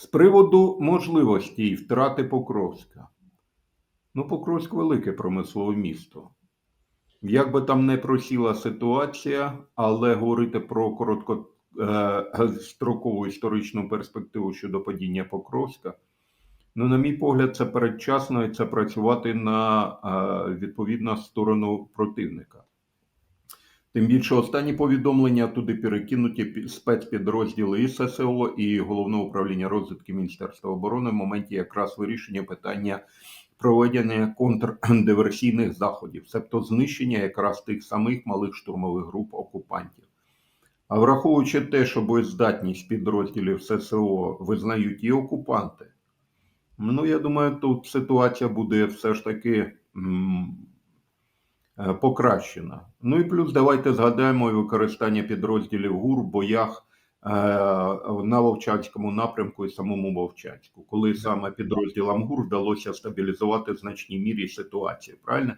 З приводу можливості втрати Покровська. Ну, Покровськ велике промислове місто. Як би там не просіла ситуація, але говорити про короткострокову історичну перспективу щодо падіння Покровська, ну, на мій погляд, це передчасно і це працювати на е, відповідну сторону противника. Тим більше останні повідомлення туди перекинуті спецпідрозділи і ССО, і Головного управління розвідки Міністерства оборони в моменті якраз вирішення питання проведення контрдиверсійних заходів, тобто знищення якраз тих самих малих штурмових груп окупантів. А враховуючи те, що боєздатність підрозділів ССО визнають і окупанти, ну я думаю, тут ситуація буде все ж таки покращена. Ну і плюс давайте згадаємо і використання підрозділів ГУР в боях е, на Вовчанському напрямку і самому Вовчанську, коли саме підрозділам ГУР вдалося стабілізувати в значній мірі ситуацію, правильно?